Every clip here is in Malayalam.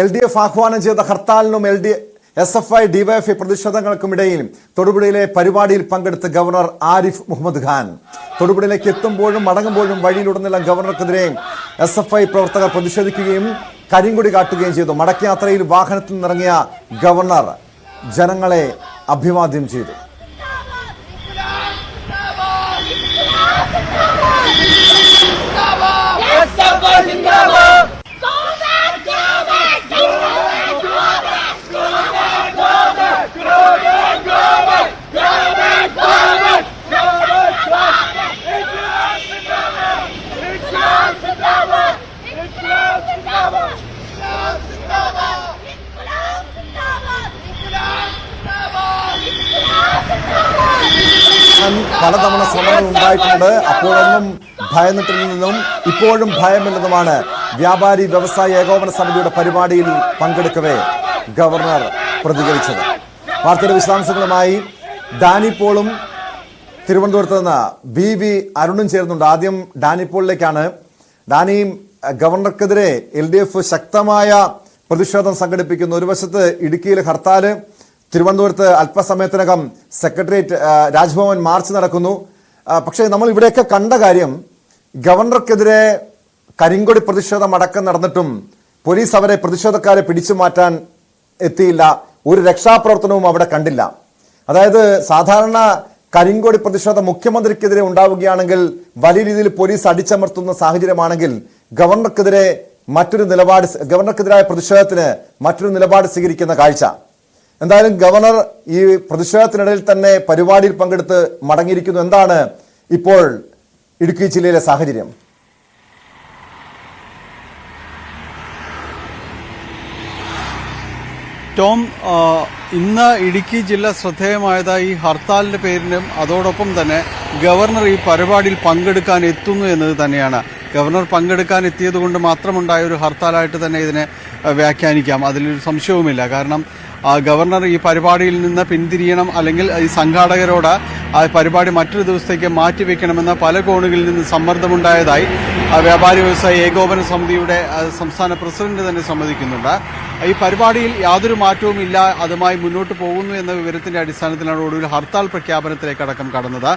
എൽ ഡി എഫ് ആഹ്വാനം ചെയ്ത ഹർത്താലിനും L D S F I DYFI പ്രതിഷേധങ്ങൾക്കുമിടയിലും തൊടുപുഴയിലെ പരിപാടിയിൽ പങ്കെടുത്ത ഗവർണർ ആരിഫ് മുഹമ്മദ് ഖാൻ. തൊടുപുഴയിലേക്ക് എത്തുമ്പോഴും മടങ്ങുമ്പോഴും വഴിയിലുടനീളം ഗവർണർക്കെതിരെ എസ് എഫ് ഐ പ്രവർത്തകർ പ്രതിഷേധിക്കുകയും കരിങ്കൊടി കാട്ടുകയും ചെയ്തു. മടക്കയാത്രയിൽ വാഹനത്തിൽ നിന്നിറങ്ങിയ ഗവർണർ ജനങ്ങളെ അഭിവാദ്യം ചെയ്തു. ഞാൻ പലതവണ ശ്രമങ്ങൾ ഉണ്ടായിട്ടുണ്ട്. അപ്പോഴൊന്നും ഭയന്നിട്ടിൽ നിന്നും ഇപ്പോഴും ഭയമില്ലെന്നുമാണ് വ്യാപാരി വ്യവസായ ഏകോപന സമിതിയുടെ പരിപാടിയിൽ പങ്കെടുക്കവേ ഗവർണർ പ്രതികരിച്ചത്. വാർത്തയുടെ വിശദാംശങ്ങളുമായി ഡാനിപ്പോളും പോളും തിരുവനന്തപുരത്ത് നിന്ന് വി വി അരുണും ചേരുന്നുണ്ട്. ആദ്യം ഡാനിപ്പോളിലേക്കാണ് ഡാനി ഗവർണർക്കെതിരെ എൽ ഡി എഫ് ശക്തമായ പ്രതിഷേധം സംഘടിപ്പിക്കുന്നു. ഒരു വശത്ത് ഇടുക്കിയിലെ ഹർത്താൽ തിരുവനന്തപുരത്ത് അല്പസമയത്തിനകം സെക്രട്ടേറിയറ്റ് രാജ്ഭവൻ മാർച്ച് നടക്കുന്നു. പക്ഷേ നമ്മൾ ഇവിടെയൊക്കെ കണ്ട കാര്യം ഗവർണർക്കെതിരെ കരിങ്കൊടി പ്രതിഷേധം അടക്കം നടന്നിട്ടും പോലീസ് അവരെ പ്രതിഷേധക്കാരെ പിടിച്ചു മാറ്റാൻ എത്തിയില്ല. ഒരു രക്ഷാപ്രവർത്തനവും അവിടെ കണ്ടില്ല. അതായത് സാധാരണ കരിങ്കോടി പ്രതിഷേധം മുഖ്യമന്ത്രിക്കെതിരെ ഉണ്ടാവുകയാണെങ്കിൽ വലിയ രീതിയിൽ പോലീസ് അടിച്ചമർത്തുന്ന സാഹചര്യമാണെങ്കിൽ ഗവർണർക്കെതിരെ മറ്റൊരു നിലപാട് ഗവർണർക്കെതിരായ പ്രതിഷേധത്തിന് മറ്റൊരു നിലപാട് സ്വീകരിക്കുന്ന കാഴ്ച. എന്തായാലും ഗവർണർ ഈ പ്രതിഷേധത്തിനിടയിൽ തന്നെ പരിപാടിയിൽ പങ്കെടുത്ത് മടങ്ങിയിരിക്കുന്നു. എന്താണ് ഇപ്പോൾ ഇടുക്കി ജില്ലയിലെ സാഹചര്യം? ടോം ഇന്ന് ഇടുക്കി ജില്ല ശ്രദ്ധേയമായത് ഈ ഹർത്താലിന്റെ പേരിലും അതോടൊപ്പം തന്നെ ഗവർണർ ഈ പരിപാടിയിൽ പങ്കെടുക്കാൻ എത്തുന്നു എന്നത് തന്നെയാണ്. ഗവർണർ പങ്കെടുക്കാൻ എത്തിയതുകൊണ്ട് മാത്രമുണ്ടായ ഒരു ഹർത്താലായിട്ട് തന്നെ ഇതിനെ വ്യാഖ്യാനിക്കാം. അതിലൊരു സംശയവുമില്ല. കാരണം ഗവർണർ ഈ പരിപാടിയിൽ നിന്ന് പിന്തിരിയണം അല്ലെങ്കിൽ ഈ സംഘാടകരോട് ആ പരിപാടി മറ്റൊരു ദിവസത്തേക്ക് മാറ്റിവെക്കണമെന്ന് പല കോണുകളിൽ നിന്ന് സമ്മർദ്ദമുണ്ടായതായി വ്യാപാരി വ്യവസായ ഏകോപന സമിതിയുടെ സംസ്ഥാന പ്രസിഡന്റ് തന്നെ സമ്മതിക്കുന്നുണ്ട്. ഈ പരിപാടിയിൽ യാതൊരു മാറ്റവും ഇല്ല. അതുമായി മുന്നോട്ട് പോകുന്നു എന്ന വിവരത്തിന്റെ അടിസ്ഥാനത്തിലാണ് ഒടുവിൽ ഹർത്താൽ പ്രഖ്യാപനത്തിലേക്കടക്കം കടന്നത്.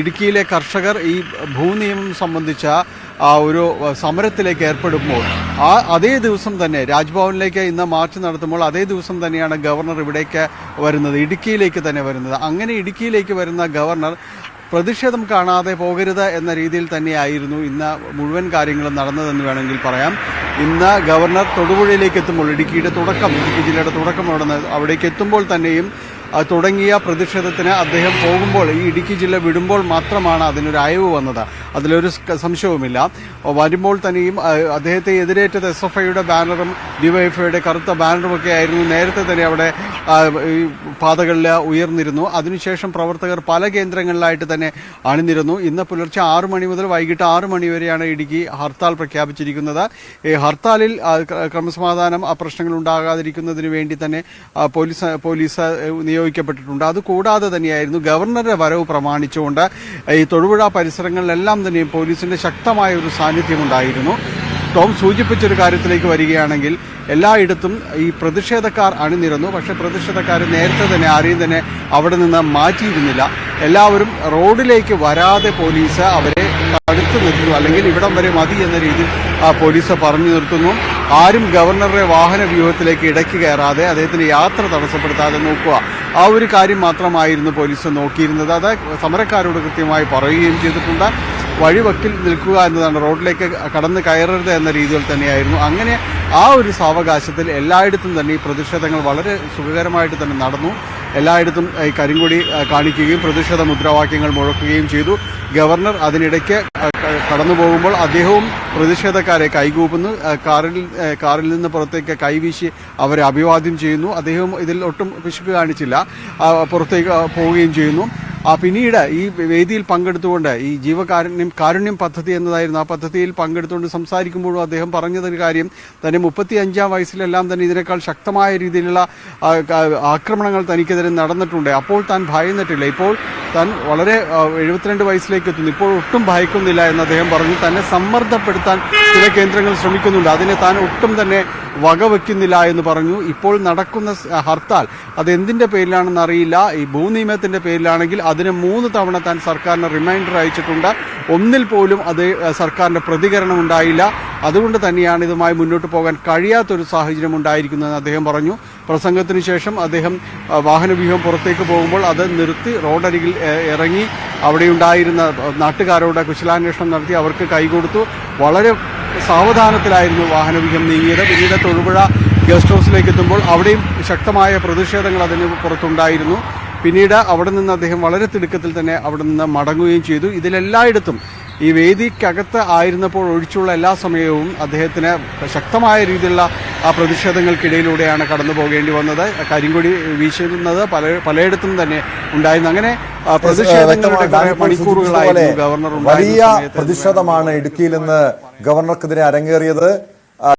ഇടുക്കിയിലെ കർഷകർ ഈ ഭൂനിയമം സംബന്ധിച്ച ഒരു സമരത്തിലേക്ക് ഏർപ്പെടുമ്പോൾ ആ അതേ ദിവസം തന്നെ രാജ്ഭവനിലേക്ക് ഇന്ന് മാർച്ച് നടത്തുമ്പോൾ അതേ ദിവസം തന്നെയാണ് ഗവർണർ ഇവിടേക്ക് വരുന്നത് ഇടുക്കിയിലേക്ക് തന്നെ വരുന്നത്. അങ്ങനെ ഇടുക്കിയിലേക്ക് വരുന്ന ഗവർണർ പ്രതിഷേധം കാണാതെ പോകരുത് എന്ന രീതിയിൽ തന്നെയായിരുന്നു ഇന്ന് മുഴുവൻ കാര്യങ്ങളും നടന്നതെന്ന് വേണമെങ്കിൽ പറയാം. ഇന്ന് ഗവർണർ തൊടുപുഴയിലേക്ക് എത്തുമ്പോൾ ഇടുക്കിയുടെ തുടക്കം ഇടുക്കി ജില്ലയുടെ തുടക്കം അവിടെ അവിടേക്ക് എത്തുമ്പോൾ തന്നെയും തുടങ്ങിയ പ്രതിഷേധത്തിന് അദ്ദേഹം പോകുമ്പോൾ ഈ ഇടുക്കി ജില്ല വിടുമ്പോൾ മാത്രമാണ് അതിനൊരു അയവ് വന്നത്. അതിലൊരു സംശയവുമില്ല. വരുമ്പോൾ തന്നെയും അദ്ദേഹത്തെ എതിരേറ്റത് എസ് എഫ് ഐയുടെ ബാനറും ഡിവൈഎഫ്ഐയുടെ കറുത്ത ബാനറും ഒക്കെ ആയിരുന്നു. നേരത്തെ തന്നെ അവിടെ പാതകളിൽ ഉയർന്നിരുന്നു. അതിനുശേഷം പ്രവർത്തകർ പല കേന്ദ്രങ്ങളിലായിട്ട് തന്നെ അണിനിരുന്നു. ഇന്ന് പുലർച്ചെ ആറു മണി മുതൽ വൈകിട്ട് ആറു മണി വരെയാണ് ഇടുക്കി ഹർത്താൽ പ്രഖ്യാപിച്ചിരിക്കുന്നത്. ഈ ഹർത്താലിൽ ക്രമസമാധാനം പ്രശ്നങ്ങൾ ഉണ്ടാകാതിരിക്കുന്നതിന് വേണ്ടി തന്നെ പോലീസ് പോലീസ് നിയോഗിക്കപ്പെട്ടിട്ടുണ്ട്. അതുകൂടാതെ തന്നെയായിരുന്നു ഗവർണറുടെ വരവ് പ്രമാണിച്ചുകൊണ്ട് ഈ തൊടുപുഴ പരിസരങ്ങളിലെല്ലാം തന്നെ പോലീസിന്റെ ശക്തമായ ഒരു സാന്നിധ്യമുണ്ടായിരുന്നു. ടോം സൂചിപ്പിച്ചൊരു കാര്യത്തിലേക്ക് വരികയാണെങ്കിൽ എല്ലായിടത്തും ഈ പ്രതിഷേധക്കാർ അണിനിരന്നു. പക്ഷേ പ്രതിഷേധക്കാർ നേരത്തെ തന്നെ ആരെയും തന്നെ അവിടെ നിന്ന് മാറ്റിയിരുന്നില്ല. എല്ലാവരും റോഡിലേക്ക് വരാതെ പോലീസ് അവരെ തടുത്തു നിർത്തുന്നു. അല്ലെങ്കിൽ ഇവിടം വരെ മതി എന്ന രീതിയിൽ പോലീസ് പറഞ്ഞു നിർത്തുന്നു. ആരും ഗവർണറുടെ വാഹന വ്യൂഹത്തിലേക്ക് ഇടയ്ക്ക് കയറാതെ അദ്ദേഹത്തിന്റെ യാത്ര തടസ്സപ്പെടുത്താതെ നോക്കുക. ആ ഒരു കാര്യം മാത്രമായിരുന്നു പോലീസ് നോക്കിയിരുന്നത്. അത് സമരക്കാരോട് കൃത്യമായി പറയുകയും ചെയ്തിട്ടുണ്ട്. വഴിവക്കിൽ നിൽക്കുക എന്നതാണ്. റോഡിലേക്ക് കടന്ന് കയറരുത് എന്ന രീതിയിൽ തന്നെയായിരുന്നു. അങ്ങനെ ആ ഒരു സാവകാശത്തിൽ എല്ലായിടത്തും തന്നെ ഈ പ്രതിഷേധങ്ങൾ വളരെ സുഖകരമായിട്ട് തന്നെ നടന്നു. എല്ലായിടത്തും ഈ കരിങ്കൊടി കാണിക്കുകയും പ്രതിഷേധ മുദ്രാവാക്യങ്ങൾ മുഴക്കുകയും ചെയ്തു. ഗവർണർ അതിനിടയ്ക്ക് കടന്നു പോകുമ്പോൾ അദ്ദേഹവും പ്രതിഷേധക്കാരെ കൈകൂപ്പുന്നു. കാറിൽ കാറിൽ നിന്ന് പുറത്തേക്ക് കൈവീശി അവരെ അഭിവാദ്യം ചെയ്യുന്നു. അദ്ദേഹം ഇതിൽ ഒട്ടും പിശുക്ക് കാണിച്ചില്ല. പുറത്തേക്ക് പോവുകയും ചെയ്യുന്നു. പിന്നീട് ഈ വേദിയിൽ പങ്കെടുത്തുകൊണ്ട് ഈ ജീവകാരുണ്യം കാരുണ്യം പദ്ധതി എന്നതായിരുന്നു. ആ പദ്ധതിയിൽ പങ്കെടുത്തുകൊണ്ട് സംസാരിക്കുമ്പോഴും അദ്ദേഹം പറഞ്ഞതൊരു കാര്യം തന്നെ മുപ്പത്തി അഞ്ചാം വയസ്സിലെല്ലാം തന്നെ ഇതിനേക്കാൾ ശക്തമായ രീതിയിലുള്ള ആക്രമണങ്ങൾ തനിക്കെതിരെ നടന്നിട്ടുണ്ട്. അപ്പോൾ താൻ ഭയന്നിട്ടില്ല. ഇപ്പോൾ താൻ വളരെ എഴുപത്തിരണ്ട് വയസ്സിലേക്ക് എത്തുന്നു ഇപ്പോൾ ഒട്ടും ഭയക്കുന്നില്ല എന്ന് അദ്ദേഹം പറഞ്ഞു. തന്നെ സമ്മർദ്ദപ്പെടുത്താൻ ചില കേന്ദ്രങ്ങൾ ശ്രമിക്കുന്നുണ്ട്. അതിനെ താൻ ഒട്ടും തന്നെ വകവെക്കുന്നില്ല എന്ന് പറഞ്ഞു. ഇപ്പോൾ നടക്കുന്ന ഹർത്താൽ അത് എന്തിന്റെ പേരിലാണെന്ന് അറിയില്ല. ഈ ഭൂനിയമത്തിന്റെ പേരിലാണെങ്കിൽ അതിന് മൂന്ന് തവണ താൻ സർക്കാരിന് റിമൈൻഡർ അയച്ചിട്ടുണ്ട്. ഒന്നിൽ പോലും അത് സർക്കാരിന്റെ പ്രതികരണം ഉണ്ടായില്ല. അതുകൊണ്ട് തന്നെയാണ് ഇതുമായി മുന്നോട്ട് പോകാൻ കഴിയാത്തൊരു സാഹചര്യം ഉണ്ടായിരിക്കുന്നതെന്ന് അദ്ദേഹം പറഞ്ഞു. പ്രസംഗത്തിന് ശേഷം അദ്ദേഹം വാഹനവ്യൂഹം പുറത്തേക്ക് പോകുമ്പോൾ അത് നിർത്തി റോഡരികിൽ ഇറങ്ങി അവിടെയുണ്ടായിരുന്ന നാട്ടുകാരോട് കുശലാന്വേഷണം നടത്തി അവർക്ക് കൈകൊടുത്തു. വളരെ സാവധാനത്തിലായിരുന്നു വാഹനവ്യൂഹം നീങ്ങിയത്. പിന്നീട് തൊഴുപുഴ ഗസ്റ്റ് ഹൗസിലേക്ക് എത്തുമ്പോൾ അവിടെയും ശക്തമായ പ്രതിഷേധങ്ങൾ അതിന് പുറത്തുണ്ടായിരുന്നു. പിന്നീട് അവിടെ നിന്ന് അദ്ദേഹം വളരെ തിടുക്കത്തിൽ തന്നെ അവിടെ നിന്ന് മടങ്ങുകയും ചെയ്തു. ഇതിലെല്ലായിടത്തും ഈ വേദിക്കകത്ത് ആയിരുന്നപ്പോൾ ഒഴിച്ചുള്ള എല്ലാ സമയവും അദ്ദേഹത്തിന് ശക്തമായ രീതിയിലുള്ള ആ പ്രതിഷേധങ്ങൾക്കിടയിലൂടെയാണ് കടന്നു പോകേണ്ടി വന്നത്. കരിങ്കൊടി വീശുന്നത് പല പലയിടത്തും തന്നെ ഉണ്ടായിരുന്നു. അങ്ങനെ പ്രതിഷേധങ്ങളുടെ. മണിക്കൂറുകളായിരുന്നു. ഗവർണർ വലിയ പ്രതിഷേധമാണ് ഇടുക്കിയിൽ നിന്ന് ഗവർണർക്കെതിരെ അരങ്ങേറിയത്.